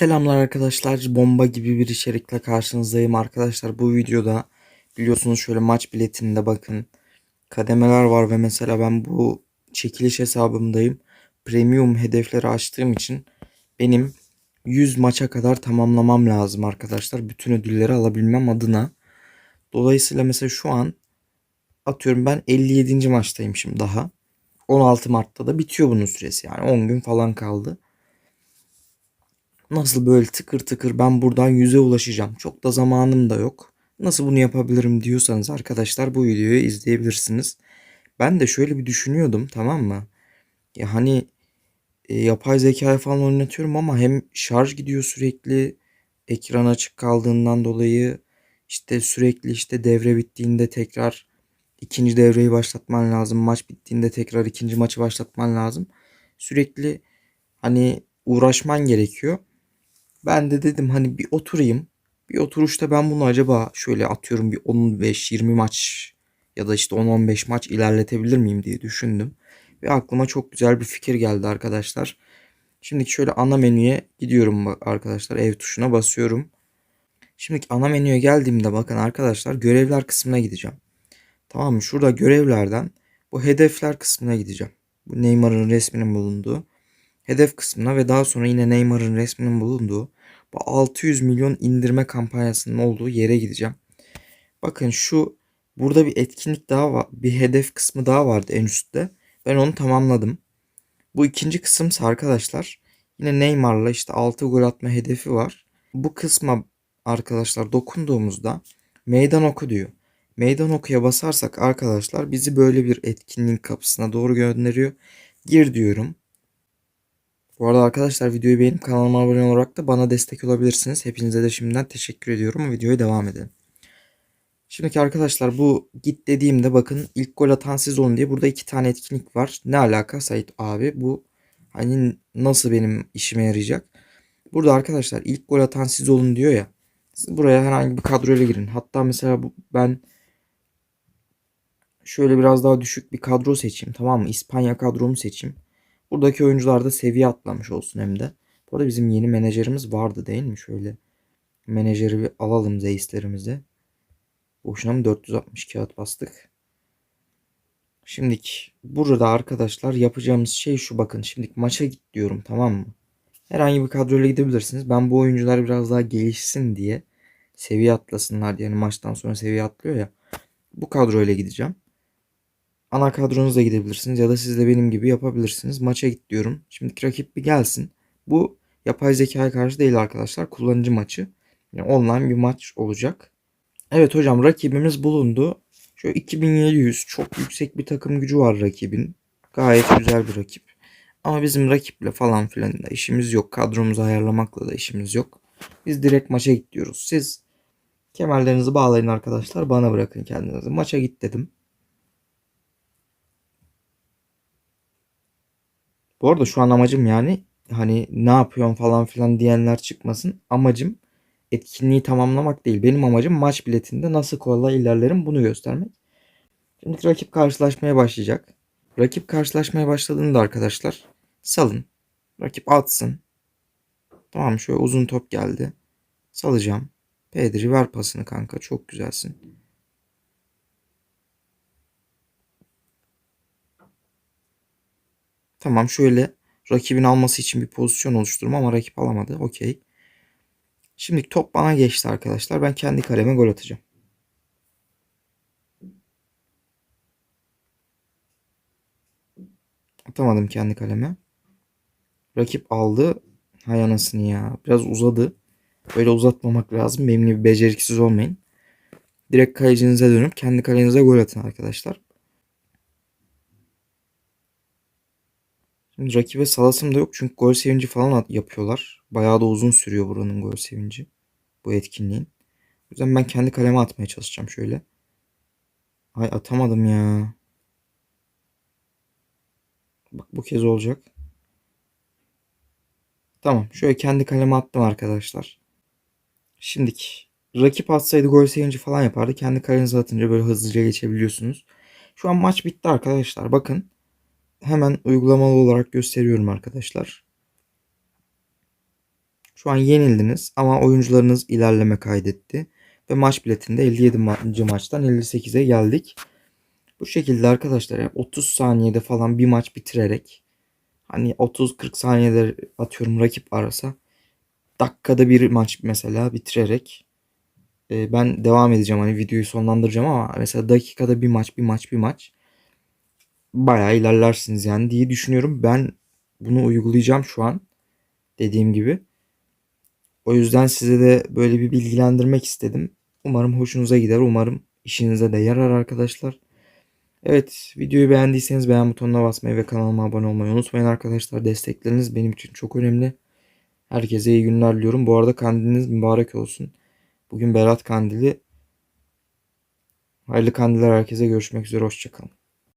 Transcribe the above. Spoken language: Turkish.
Selamlar arkadaşlar. Bomba gibi bir içerikle karşınızdayım arkadaşlar. Bu videoda biliyorsunuz şöyle maç biletinde bakın kademeler var ve mesela ben bu çekiliş hesabımdayım. Premium hedefleri açtığım için benim 100 maça kadar tamamlamam lazım arkadaşlar. Bütün ödülleri alabilmem adına. Dolayısıyla mesela şu an atıyorum ben 57. maçtayım şimdi daha. 16 Mart'ta da bitiyor bunun süresi yani 10 gün falan kaldı. Nasıl böyle tıkır tıkır ben buradan yüze ulaşacağım. Çok da zamanım da yok. Nasıl bunu yapabilirim diyorsanız arkadaşlar bu videoyu izleyebilirsiniz. Ben de şöyle bir düşünüyordum tamam mı? Ya hani e, yapay zekayı falan oynatıyorum ama hem şarj gidiyor sürekli ekran açık kaldığından dolayı işte sürekli işte devre bittiğinde tekrar ikinci devreyi başlatman lazım. Maç bittiğinde tekrar ikinci maçı başlatman lazım. Sürekli hani uğraşman gerekiyor. Ben de dedim hani bir oturayım. Bir oturuşta ben bunu acaba şöyle atıyorum bir 15-20 maç ya da işte 10-15 maç ilerletebilir miyim diye düşündüm. Ve aklıma çok güzel bir fikir geldi arkadaşlar. Şimdi şöyle ana menüye gidiyorum arkadaşlar. Ev tuşuna basıyorum. Şimdi ana menüye geldiğimde bakın arkadaşlar görevler kısmına gideceğim. Tamam mı? Şurada görevlerden bu hedefler kısmına gideceğim. Bu Neymar'ın resminin bulunduğu hedef kısmına ve daha sonra yine Neymar'ın resminin bulunduğu bu 600 milyon indirme kampanyasının olduğu yere gideceğim. Bakın şu burada bir etkinlik daha var. Bir hedef kısmı daha vardı en üstte. Ben onu tamamladım. Bu ikinci kısımsa arkadaşlar yine Neymar'la işte 6 gol atma hedefi var. Bu kısma arkadaşlar dokunduğumuzda meydan oku diyor. Meydan okuya basarsak arkadaşlar bizi böyle bir etkinliğin kapısına doğru gönderiyor. Gir diyorum. Bu arada arkadaşlar videoyu beğenip kanalıma abone olarak da bana destek olabilirsiniz. Hepinize de şimdiden teşekkür ediyorum. Videoya devam edelim. Şimdiki arkadaşlar bu git dediğimde bakın ilk gol atan siz olun diye burada iki tane etkinlik var. Ne alaka Sait abi bu hani nasıl benim işime yarayacak? Burada arkadaşlar ilk gol atan siz olun diyor ya. Siz buraya herhangi bir kadroyla girin. Hatta mesela ben şöyle biraz daha düşük bir kadro seçeyim tamam mı? İspanya kadromu seçeyim. Buradaki oyuncular da seviye atlamış olsun hem de. Bu arada bizim yeni menajerimiz vardı değil mi? Şöyle menajeri bir alalım zeislerimizi. Boşuna mı 460 kağıt bastık? Şimdiki burada arkadaşlar yapacağımız şey şu bakın. Şimdiki maça git diyorum tamam mı? Herhangi bir kadroyla gidebilirsiniz. Ben bu oyuncular biraz daha gelişsin diye seviye atlasınlar diye. Yani maçtan sonra seviye atlıyor ya. Bu kadroyla gideceğim. Ana kadronuzla gidebilirsiniz ya da siz de benim gibi yapabilirsiniz. Maça git diyorum. Şimdi rakip bir gelsin. Bu yapay zekaya karşı değil arkadaşlar. Kullanıcı maçı. Yani online bir maç olacak. Evet hocam rakibimiz bulundu. Şu 2700 çok yüksek bir takım gücü var rakibin. Gayet güzel bir rakip. Ama bizim rakiple falan filan da işimiz yok. Kadromuzu ayarlamakla da işimiz yok. Biz direkt maça git diyoruz. Siz kemerlerinizi bağlayın arkadaşlar. Bana bırakın kendinizi. Maça git dedim. Bu arada şu an amacım yani hani ne yapıyorsun falan filan diyenler çıkmasın. Amacım etkinliği tamamlamak değil. Benim amacım maç biletinde nasıl kolay ilerlerim bunu göstermek. Şimdi rakip karşılaşmaya başlayacak. Rakip karşılaşmaya başladığında arkadaşlar salın. Rakip atsın. Tamam şöyle uzun top geldi. Salacağım. Pedri ver pasını kanka. Çok güzelsin. Tamam şöyle rakibin alması için bir pozisyon oluşturum ama rakip alamadı. Okey. Şimdi top bana geçti arkadaşlar. Ben kendi kaleme gol atacağım. Atamadım kendi kaleme. Rakip aldı. Hay anasını ya. Biraz uzadı. Böyle uzatmamak lazım. Benim gibi beceriksiz olmayın. Direkt kalecinize dönüp kendi kalenize gol atın arkadaşlar. Rakibe salasım da yok çünkü gol sevinci falan yapıyorlar. Bayağı da uzun sürüyor buranın gol sevinci. Bu etkinliğin. O yüzden ben kendi kaleme atmaya çalışacağım şöyle. Ay atamadım ya. Bak bu kez olacak. Tamam şöyle kendi kaleme attım arkadaşlar. Şimdiki rakip atsaydı gol sevinci falan yapardı. Kendi kalenize atınca böyle hızlıca geçebiliyorsunuz. Şu an maç bitti arkadaşlar. Bakın hemen uygulamalı olarak gösteriyorum arkadaşlar. Şu an yenildiniz ama oyuncularınız ilerleme kaydetti. Ve maç biletinde 57. ma- maçtan 58'e geldik. Bu şekilde arkadaşlar yani 30 saniyede falan bir maç bitirerek hani 30-40 saniyede atıyorum rakip arasa dakikada bir maç mesela bitirerek e, ben devam edeceğim hani videoyu sonlandıracağım ama mesela dakikada bir maç bir maç bir maç bayağı ilerlersiniz yani diye düşünüyorum. Ben bunu uygulayacağım şu an dediğim gibi. O yüzden size de böyle bir bilgilendirmek istedim. Umarım hoşunuza gider. Umarım işinize de yarar arkadaşlar. Evet videoyu beğendiyseniz beğen butonuna basmayı ve kanalıma abone olmayı unutmayın arkadaşlar. Destekleriniz benim için çok önemli. Herkese iyi günler diliyorum. Bu arada kandiliniz mübarek olsun. Bugün Berat Kandili. Hayırlı kandiller herkese görüşmek üzere. Hoşçakalın.